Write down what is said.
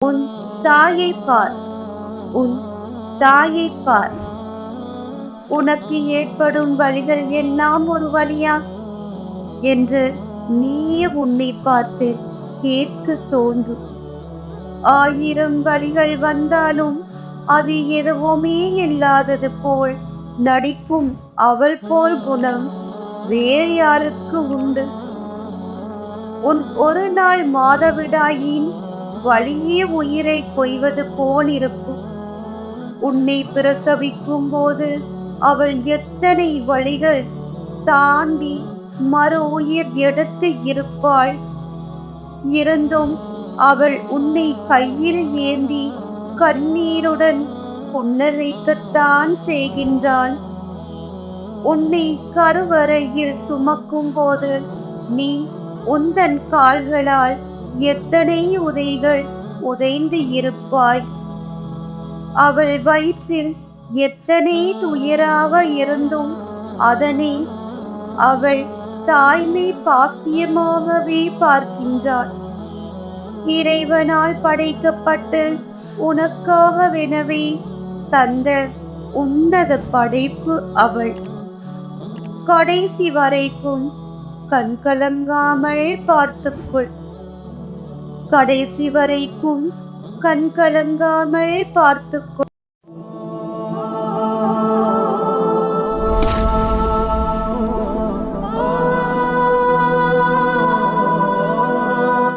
உன் தாயை பார். உன் தாயை பார். உனக்கு ஏற்படும் வழிகள் எல்லாம் ஒரு வழியா? என்று நீயே உன்னை பார்த்து கேட்க தோன்றும் ஆயிரம் வழிகள் வந்தாலும் அது எதுவுமே இல்லாதது போல் நடிக்கும் அவள் போல் குணம் வேறு யாருக்கு உண்டு? உன் ஒரு நாள் மாதவிடாயின் வழியே உயிரை கொய்வது போல் இருக்கும். உன்னை பிரசவிக்கும் போது அவள் எத்தனை வழிகள் தாண்டி மறு உயிர் எடுத்து இருப்பாள். இருந்தும் அவள் உன்னை கையில் ஏந்தி கண்ணீருடன் புன்னகைக்கத்தான் செய்கின்றாள். உன்னை கருவறையில் சுமக்கும் போது நீ உந்தன் கால்களால் எத்தனை உதைகள் உதைந்து இருப்பாய்? அவள் வயிற்றில் எத்தனை துயராக இருந்தும் அதனை அவள் தாய்மை பாக்கியமாகவே பார்க்கின்றாள். இறைவனால் படைக்கப்பட்டு உனக்காகவெனவே தந்த உன்னத படைப்பு அவள். கடைசி வரைக்கும் கண்கலங்காமல் பார்த்துக்கொள். கடைசி வரைக்கும் கண் கலங்காமல் பார்த்துக்கொள்.